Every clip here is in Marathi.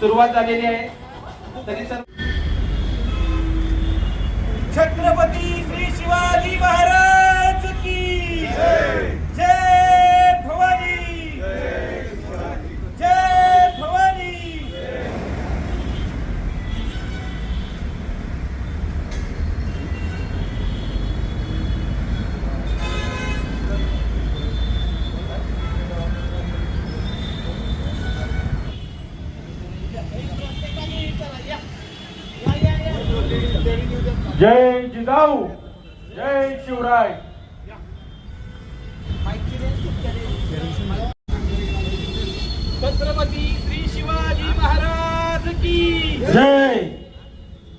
सुरुवात झालेली आहे. तरी सर छत्रपती श्री शिवाजी महाराज! जय जिजाऊ जय शिवराय. छत्रपती श्री शिवाजी महाराज की जय.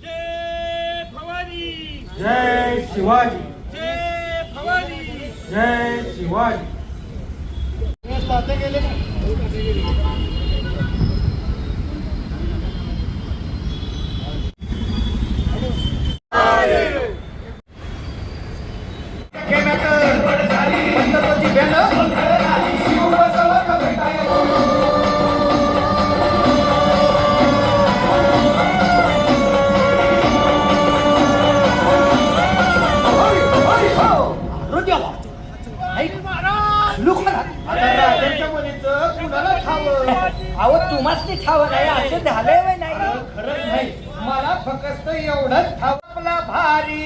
जय भवानी. जय शिवाजी. जय भवानी. जय शिवाजी. राजांच्या अहो तुम्हाला ठाव नाही असं झालंय वय नाही. खरंच नाही. मला फक्त एवढंच ठाव आपला भारी.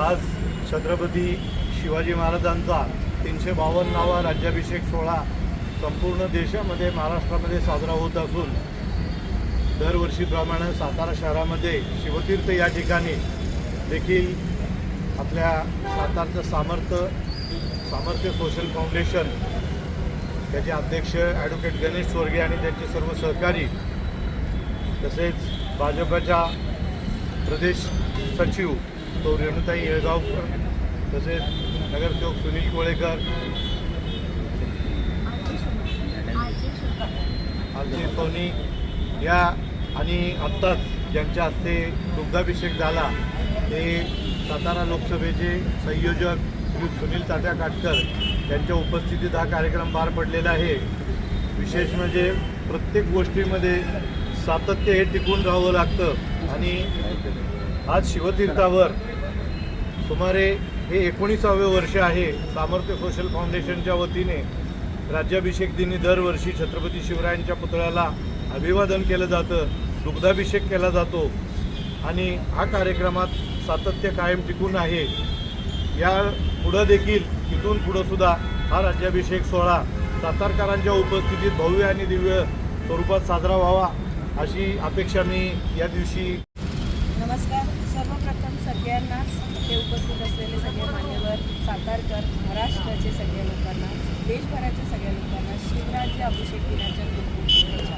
आज छत्रपती शिवाजी महाराजांचा तीनशे बावन्नावा राज्याभिषेक सोहळा संपूर्ण देशामध्ये महाराष्ट्रामध्ये साजरा होत असून दरवर्षीप्रमाणे सातारा शहरामध्ये शिवतीर्थ या ठिकाणी देखील आपल्या सातारचं सामर्थ्य सामर्थ्य सोशल फाउंडेशन त्याचे अध्यक्ष ॲडव्होकेट गणेश स्वर्गीय आणि त्यांचे सर्व सहकारी तसेच भाजपच्या प्रदेश सचिव तो रेणुताई येळगावकर तसेच नगरसेवक सुनील कोळेकर. आरती सोनी या आणि आत्ताच ज्यांच्या हस्ते दुग्धाभिषेक झाला ते सातारा लोकसभेचे संयोजक श्री सुनील तात्या काटकर त्यांच्या उपस्थितीत हा कार्यक्रम पार पडलेला आहे. विशेष म्हणजे प्रत्येक गोष्टीमध्ये सातत्य हे टिकून राहावं लागतं. आणि आज शिवतीर्थावर सुमारे हे एकोणीसावे वर्ष आहे सामर्थ्य सोशल फाउंडेशनच्या वतीने राज्याभिषेक दिनी दरवर्षी छत्रपती शिवरायांच्या पुतळ्याला अभिवादन केलं जातं दुग्धाभिषेक केला जातो. आणि हा कार्यक्रमात सातत्य कायम टिकून आहे. या पुढं देखील इथून पुढं सुद्धा हा राज्याभिषेक सोहळा सातारकरांच्या उपस्थितीत भव्य आणि दिव्य स्वरूपात साजरा व्हावा अशी अपेक्षा मी या दिवशी नमस्कार. सर्वप्रथम सगळ्यांनाच ते उपस्थित असलेले सगळे मान्यवर सातारकर महाराष्ट्राचे सगळ्या लोकांना देशभराच्या सगळ्या लोकांना शिवराज्य अभिषेक दिनाच्या खूप खूप शुभेच्छा.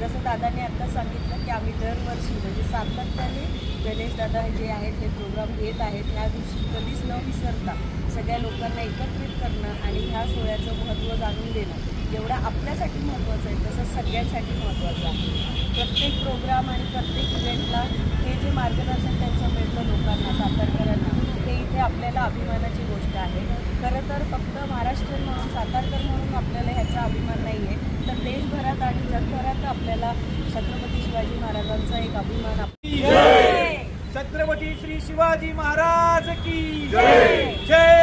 जसं दादाने आत्ता सांगितलं की आम्ही दरवर्षी म्हणजे सातत्याने गणेश दादा जे आहेत ते प्रोग्राम घेत आहेत. ह्या दिवशी कधीच न विसरता सगळ्या लोकांना एकत्रित करणं आणि ह्या सोहळ्याचं महत्त्व जाणून देणं जेवढं आपल्यासाठी महत्त्वाचं आहे तसं सगळ्यांसाठी महत्त्वाचं आहे. प्रत्येक प्रोग्राम आणि प्रत्येक इव्हेंटला हे जे मार्गदर्शन त्यांचं मिळतं लोकांना सातारकरांना हे इथे आपल्याला अभिमानाची गोष्ट आहे खरं तर फक्त महाराष्ट्र म्हणून सातारकर म्हणून आपल्याला ह्याचा अभिमान नाही आहे तर देशभरात आणि जगभरात आपल्याला छत्रपती शिवाजी महाराजांचा एक अभिमान छत्रपती श्री शिवाजी महाराज की जय!